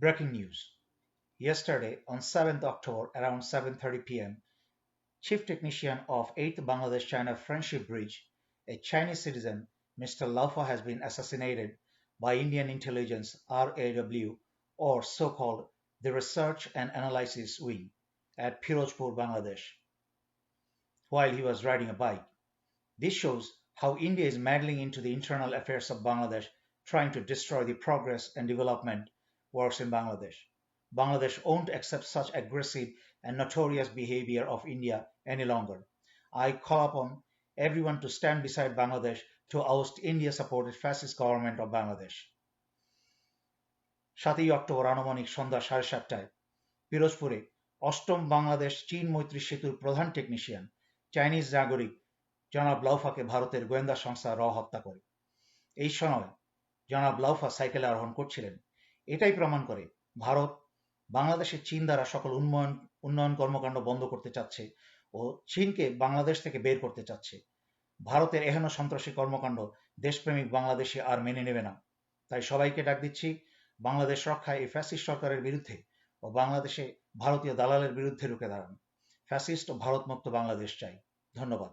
Breaking news. Yesterday, on 7th October, around 7.30 pm, Chief Technician of 8th Bangladesh-China Friendship Bridge, a Chinese citizen, Mr. Laufa has been assassinated by Indian intelligence RAW or so-called the Research and Analysis Wing at Pirojpur, Bangladesh, while he was riding a bike. This shows how India is meddling into the internal affairs of Bangladesh, trying to destroy the progress and development works in Bangladesh. Bangladesh won't accept such aggressive and notorious behavior of India any longer. I call upon everyone to stand beside Bangladesh to oust India-supported fascist government of Bangladesh. সাতই October আনুমানিক সন্ধ্যা সাড়ে সাতটায় পিরোজপুরে অষ্টম বাংলাদেশ চীন মৈত্রী সেতুর প্রধান টেকনিশিয়ান চাইনিজ নাগরিক জনাব লাউফাকে ভারতের গোয়েন্দা সংস্থা র হত্যা করে এই সময় জনাব লাউফা সাইকেলে আরোহণ করছিলেন এটাই প্রমাণ করে ভারত বাংলাদেশের চীন দ্বারা সকল উন্নয়ন উন্নয়ন কর্মকাণ্ড বন্ধ করতে চাচ্ছে ও চীনকে বাংলাদেশ থেকে বের করতে চাচ্ছে। ভারতের এহেন সন্ত্রাসী কর্মকাণ্ড দেশপ্রেমিক বাংলাদেশে আর মেনে নেবে না। তাই সবাইকে ডাক দিচ্ছি বাংলাদেশ রক্ষায় এই ফ্যাসিস্ট সরকারের বিরুদ্ধে ও বাংলাদেশে ভারতীয় দালালের বিরুদ্ধে রুখে দাঁড়ান। ফ্যাসিস্ট ও ভারতমুক্ত বাংলাদেশ চাই। ধন্যবাদ।